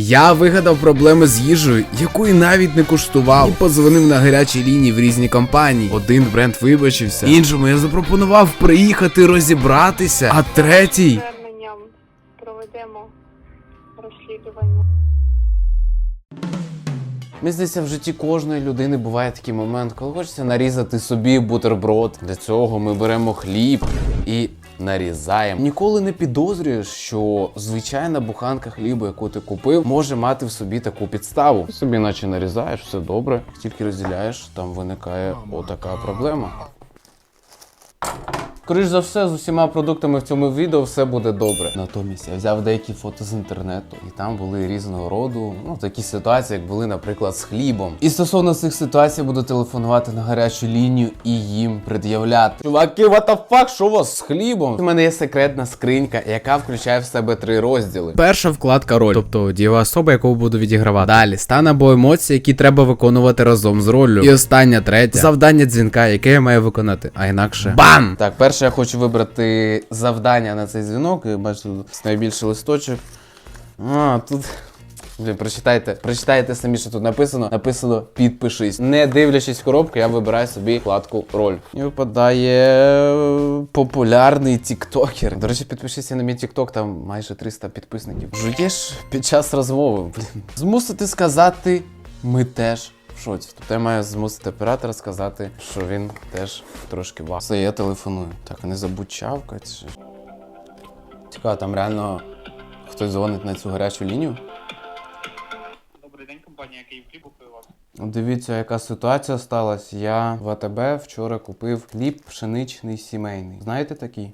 Я вигадав проблеми з їжею, якої навіть не куштував, і подзвонив на гарячі лінії в різні компанії. Один бренд вибачився, іншому я запропонував приїхати розібратися, а третій. зверненням проведемо розслідування. Мені здається, в житті кожної людини буває такий момент, коли хочеться нарізати собі бутерброд. Для цього ми беремо хліб і нарізаємо. Ніколи не підозрюєш, що звичайна буханка хліба, яку ти купив, може мати в собі таку підставу. Собі наче нарізаєш, все добре. Тільки розділяєш, там виникає отака проблема. Скоріш за все, з усіма продуктами в цьому відео все буде добре. Натомість я взяв деякі фото з інтернету, і там були різного роду, ну такі ситуації, як були, наприклад, з хлібом. І стосовно цих ситуацій буду телефонувати на гарячу лінію і їм пред'являти. Чуваки, what the fuck, що у вас з хлібом? У мене є секретна скринька, яка включає в себе три розділи. Перша вкладка роль, тобто дієва особа, яку буду відігравати. Далі стан або емоції, які треба виконувати разом з роллю. І остання третя завдання дзвінка, яке я маю виконати. А інакше бам! Так, перше я хочу вибрати завдання на цей дзвінок. Бачите, тут найбільший листочок. А, тут. Блін, прочитайте, прочитайте самі, що тут написано. Написано підпишись. Не дивлячись коробку, я вибираю собі вкладку роль. І випадає популярний тіктокер. До речі, підпишіться на мій тікток, там майже 300 підписників. Жуєш під час розмови. Блін. Змусити сказати, ми теж. В шоці. Тобто я маю змусити оператора сказати, що він теж трошки ва. Все, я телефоную. Так, не забудь чавкати. Цікаво, там реально хтось дзвонить на цю гарячу лінію. Добрий день, компанія Київ купив вас. Дивіться, яка ситуація сталася. Я в АТБ вчора купив хліб пшеничний сімейний. Знаєте такий?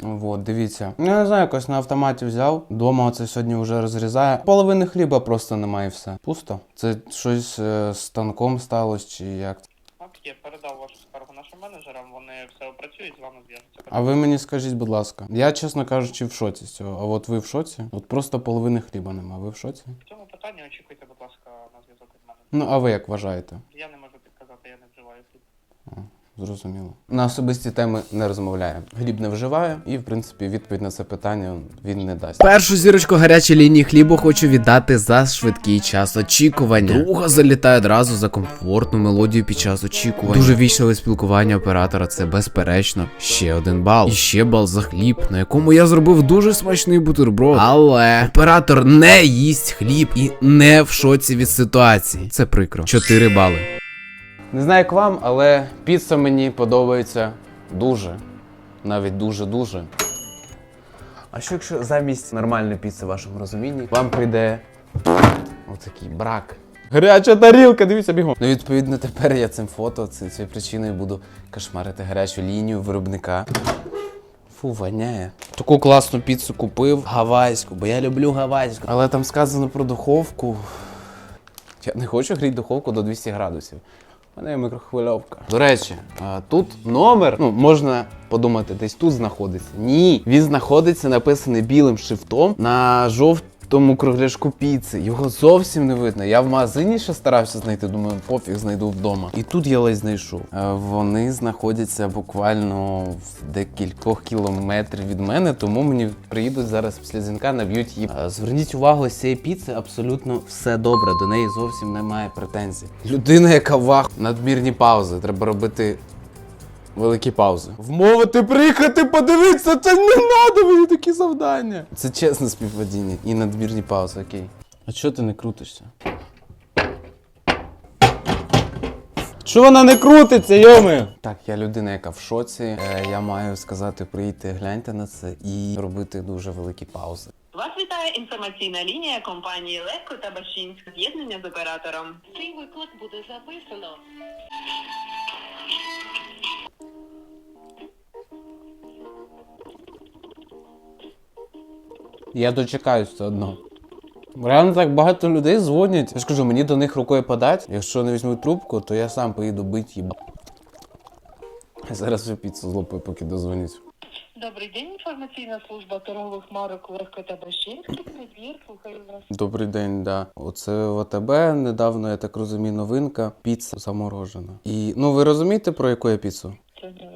Що вас цікавить? От, дивіться. Ну, Я не знаю, якось на автоматі взяв. Дома оце сьогодні вже розрізає. Половини хліба просто немає і все. Пусто. Це щось е, з станком сталося чи як? От є, передав вашу скаргу нашим менеджерам, вони все опрацюють, з вами зв'яжуться. А ви мені скажіть, будь ласка, я, чесно кажучи, в шоці з цього. А от ви в шоці? От просто половини хліба нема. Ви в шоці? В цьому питанні очікуйте, будь ласка, на зв'язок від мене. Ну, а ви як вважаєте? Я не можу підказати, я не вживаю хліб. Зрозуміло. На особисті теми не розмовляє. Гліб не вживає, і в принципі відповідь на це питання він не дасть. Першу зірочку гарячої лінії хлібу хочу віддати за швидкий час очікування. Друга залітає одразу за комфортну мелодію під час очікування. Дуже вічливе спілкування оператора. Це безперечно ще один бал. І ще бал за хліб, на якому я зробив дуже смачний бутерброд. Але оператор не їсть хліб і не в шоці від ситуації. Це прикро. Чотири бали. Не знаю, як вам, але піца мені подобається дуже. Навіть дуже-дуже. А що якщо замість нормальної піци в вашому розумінні вам прийде отакий брак? Гаряча тарілка, дивіться бігом. Ну, відповідно, тепер я цим фото, ці- цією причиною буду кошмарити гарячу лінію виробника. Фу, воняє. Таку класну піцу купив, гавайську, бо я люблю гавайську. Але там сказано про духовку. Я не хочу гріти духовку до 200 градусів. Мене є мікрохвильовка. До речі, тут номер, ну можна подумати, десь тут знаходиться. Ні, він знаходиться написаний білим шрифтом на жовтому кругляшку піци. Його зовсім не видно. Я в магазині ще старався знайти, думаю, пофіг знайду вдома. І тут я ледь знайшов. Е, Вони знаходяться буквально в декількох кілометрів від мене, тому мені приїдуть зараз після дзвінка, наб'ють її. Е, Зверніть увагу, з цієї піци абсолютно все добре. До неї зовсім немає претензій. Людина, яка вах, надмірні паузи. Треба робити великі паузи. Вмовити приїхати, подивитися, це не треба мені такі завдання. Це чесне співпадіння і надмірні паузи, окей. А чого ти не крутишся? Що вона не крутиться, йоми? Так, я людина, яка в шоці. Е, я маю сказати, приїдьте, гляньте на це і робити дуже великі паузи. Вас вітає інформаційна лінія компанії Легко та Бащинськ. З'єднання з оператором. Цей виклик буде записано. Я дочекаюсь все одно. Реально так багато людей дзвонять. Я ж кажу, мені до них рукою подать. Якщо не візьмуть трубку, то я сам поїду бить їба. Зараз вже піцу злопаю, поки дозвонюсь. Добрий день, інформаційна служба торгових марок Легко та Бащинський. Підбір, слухаю вас. Добрий день, да. Оце в АТБ недавно, я так розумію, новинка. Піца заморожена. І ну ви розумієте, про яку я піцу? Це не.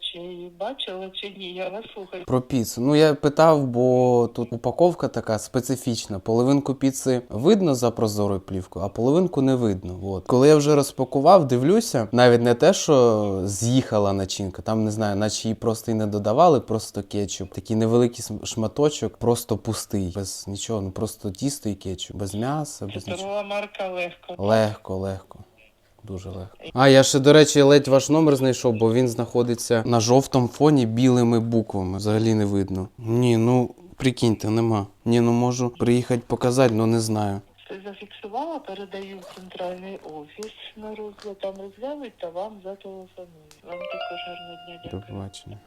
Чи бачила, чи ні, я вас слухаю. Про піцу. Ну я питав, бо тут упаковка така специфічна. Половинку піци видно за прозорою плівкою, а половинку не видно. От. Коли я вже розпакував, дивлюся, навіть не те, що з'їхала начинка, там не знаю, наче її просто і не додавали, просто кетчуп. Такий невеликий шматочок, просто пустий, без нічого, ну просто тісто і кетчуп, без м'яса, без нічого. марка легко. Легко, легко. Дуже легко. А я ще, до речі, ледь ваш номер знайшов, бо він знаходиться на жовтому фоні білими буквами. Взагалі не видно. Ні, ну прикиньте, нема. Ні, ну можу приїхати показати, але не знаю. Зафіксувала, передаю в центральний офіс на розгляд, там розглянуть та вам зателефонують. Вам також гарного дня До побачення.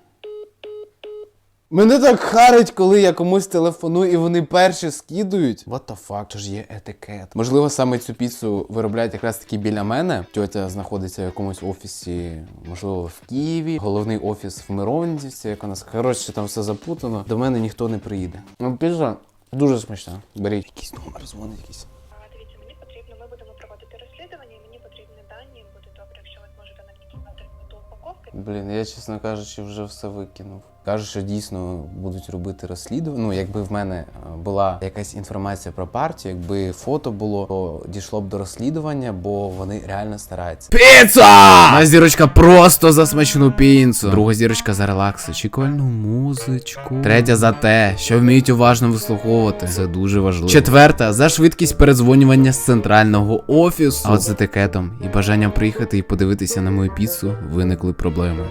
Мене так харить, коли я комусь телефоную і вони перші скидують. What the fuck, це ж є етикет. Можливо, саме цю піцу виробляють якраз таки біля мене. Тьотя знаходиться в якомусь офісі, можливо, в Києві. Головний офіс в Миронівці, як у нас. Коротше, там все запутано. До мене ніхто не приїде. Ну, піца дуже смачна. Беріть. Якийсь номер дзвонить якийсь. Дивіться, мені потрібно, ми будемо проводити розслідування, і мені потрібні дані. Буде добре, якщо ви зможете додати мету упаковки. Блін, я, чесно кажучи, вже все викинув. Кажуть, що дійсно будуть робити розслідування. Ну, якби в мене е, була якась інформація про партію, якби фото було, то дійшло б до розслідування, бо вони реально стараються. Піца! Одна зірочка просто за смачну пінцу. Друга зірочка за релакс, очікувальну музичку. Третя за те, що вміють уважно вислуховувати. Це дуже важливо. Четверта за швидкість передзвонювання з центрального офісу. А от з етикетом і бажанням приїхати і подивитися на мою піцу виникли проблеми.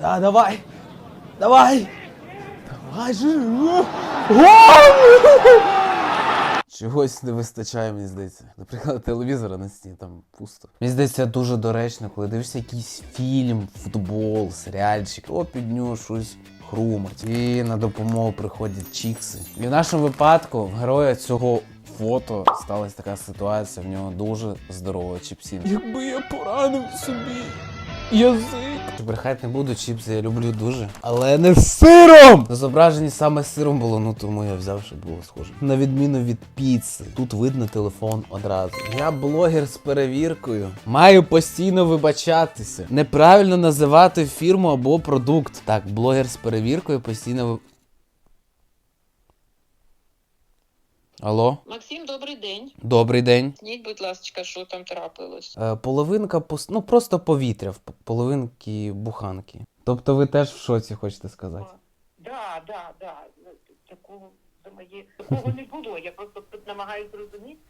Да, давай! Давай! Давай же! Чогось не вистачає, мені здається. Наприклад, телевізора на стіні там пусто. Мені здається, дуже доречно, коли дивишся якийсь фільм, футбол, серіальчик, то під нього щось хрумать. І на допомогу приходять чікси. І в нашому випадку в героя цього фото сталася така ситуація, в нього дуже здорова чіпсінка. Якби я поранив собі язик. Брехати не буду, чіпси я люблю дуже. Але не з сиром! Зображені саме з сиром було, ну тому я взяв, щоб було схоже. На відміну від піци, тут видно телефон одразу. Я блогер з перевіркою. Маю постійно вибачатися. Неправильно називати фірму або продукт. Так, блогер з перевіркою постійно ви... Алло, Максим, добрий день. добрий день. Сніть, будь ласка, що там трапилось. Е, половинка пус... ну просто повітря в п- половинки буханки. Тобто ви теж в шоці хочете сказати? Да, да, да. Такого моє такого не було. Я просто тут намагаюся зрозуміти,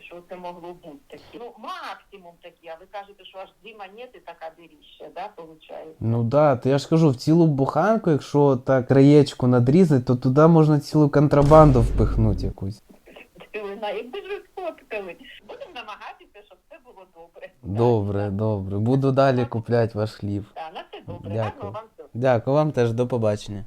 що це могло бути таке. Ну, максимум такі, а ви кажете, що аж дві монети така диріща, да, виходить? Ну да, то я ж кажу, в цілу буханку, якщо так краєчку надрізати, то туди можна цілу контрабанду впихнути якусь. Якби ж ви сфоткали. Будемо намагатися, щоб все було добре. Добре, добре. Буду далі купляти ваш хліб. Так, на все добре. Дякую. Гарного вам. Дякую вам теж, до побачення.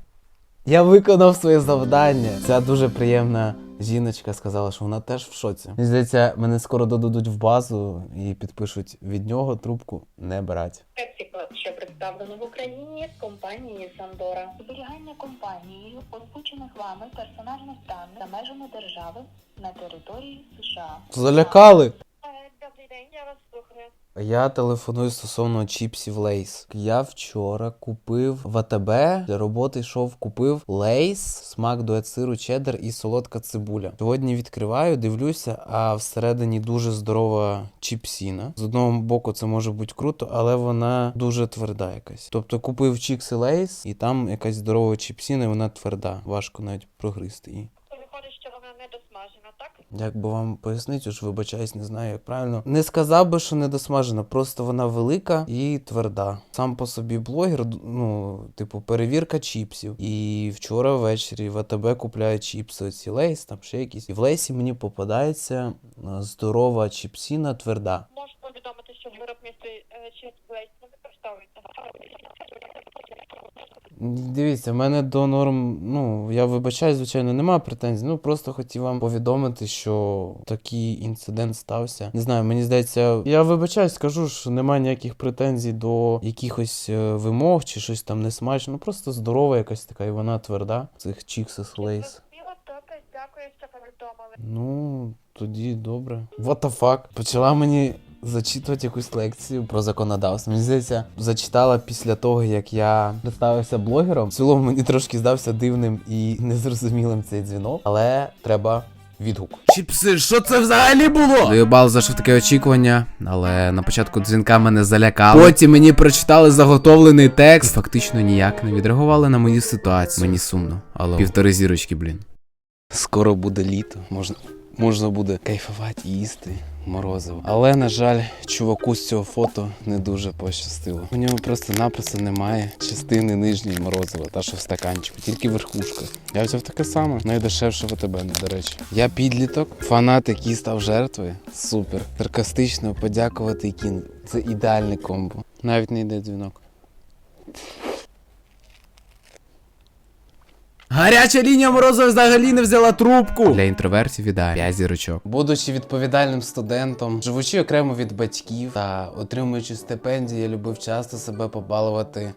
Я виконав своє завдання. Ця дуже приємна жіночка сказала, що вона теж в шоці. Мені здається, мене скоро додадуть в базу і підпишуть від нього трубку не брати. Пепсіко, що представлено в Україні з компанії Сандора. Зберігання компанією озвучених вами персонажних даних за межами держави на території США. Залякали. День, я вас слухаю. Я телефоную стосовно чіпсів Лейс. Я вчора купив в АТБ для роботи йшов, купив Лейс, смак дует сиру, чеддер і солодка цибуля. Сьогодні відкриваю, дивлюся, а всередині дуже здорова чіпсіна. З одного боку, це може бути круто, але вона дуже тверда якась. Тобто купив чікси Лейс, і там якась здорова чіпсіна, і вона тверда. Важко навіть прогризти її. Виходить, що вона не досмажена, так? Як би вам пояснити, уж вибачаюсь, не знаю, як правильно. Не сказав би, що недосмажена, просто вона велика і тверда. Сам по собі блогер, ну, типу, перевірка чіпсів. І вчора ввечері в АТБ купляю чіпси, оці лейс, там ще якісь. І в лейсі мені попадається е, здорова чіпсіна тверда. Можу повідомити, що виробництво чіпслейс не використовується. Дивіться, в мене до норм, ну я вибачаю, звичайно, нема претензій. Ну просто хотів вам повідомити, що такий інцидент стався. Не знаю, мені здається, я вибачаюсь, скажу, що немає ніяких претензій до якихось е, вимог чи щось там не смачно. Ну просто здорова якась така, і вона тверда. Цих чіксес лейс. Дякую, що повідомили. Ну, тоді добре. What the fuck? Почала мені зачитувати якусь лекцію про законодавство. Мені здається, зачитала після того, як я представився блогером. В цілому мені трошки здався дивним і незрозумілим цей дзвінок, але треба. Відгук. Чіпси, що це взагалі було? Доїбав за таке очікування, але на початку дзвінка мене залякали. Потім мені прочитали заготовлений текст. І фактично ніяк не відреагували на мою ситуацію. Мені сумно, але півтори зірочки, блін. Скоро буде літо, можна, можна буде кайфувати і їсти морозиво. Але, на жаль, чуваку з цього фото не дуже пощастило. У нього просто-напросто немає частини нижньої морозива, та що в стаканчику, тільки верхушка. Я взяв таке саме, найдешевше в тебе, до речі. Я підліток, фанат, який став жертвою. Супер. Саркастично подякувати кінг. Це ідеальний комбо. Навіть не йде дзвінок. Гаряча лінія Морозова взагалі не взяла трубку. Для інтровертів ідеально. 5 зірочок. Будучи відповідальним студентом, живучи окремо від батьків та отримуючи стипендії, я любив часто себе побалувати.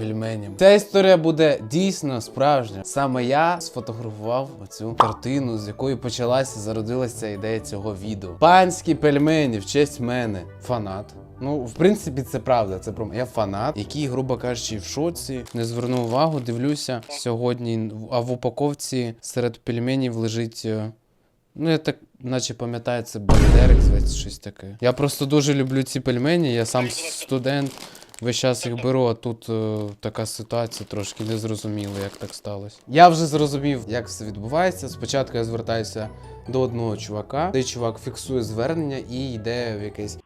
Пельменями. Ця історія буде дійсно справжня. Саме я сфотографував оцю картину, з якої почалася, зародилася ідея цього відео. Панські пельмені в честь мене. Фанат. Ну, в принципі, це правда. Це про я фанат, який, грубо кажучи, в шоці. Не звернув увагу, дивлюся сьогодні. А в упаковці серед пельменів лежить. е, Ну, я так, наче пам'ятаю, це бандерик, зветься щось таке. Я просто дуже люблю ці пельмені. Я сам студент. Весь час їх беру, а тут е, така ситуація трошки незрозуміла, як так сталося. Я вже зрозумів, як все відбувається. Спочатку я звертаюся до одного чувака. Цей чувак фіксує звернення і йде в якесь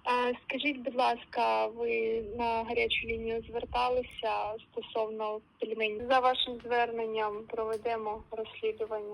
скажіть, будь ласка, ви на гарячу лінію зверталися стосовно пельменів? За вашим зверненням проведемо розслідування.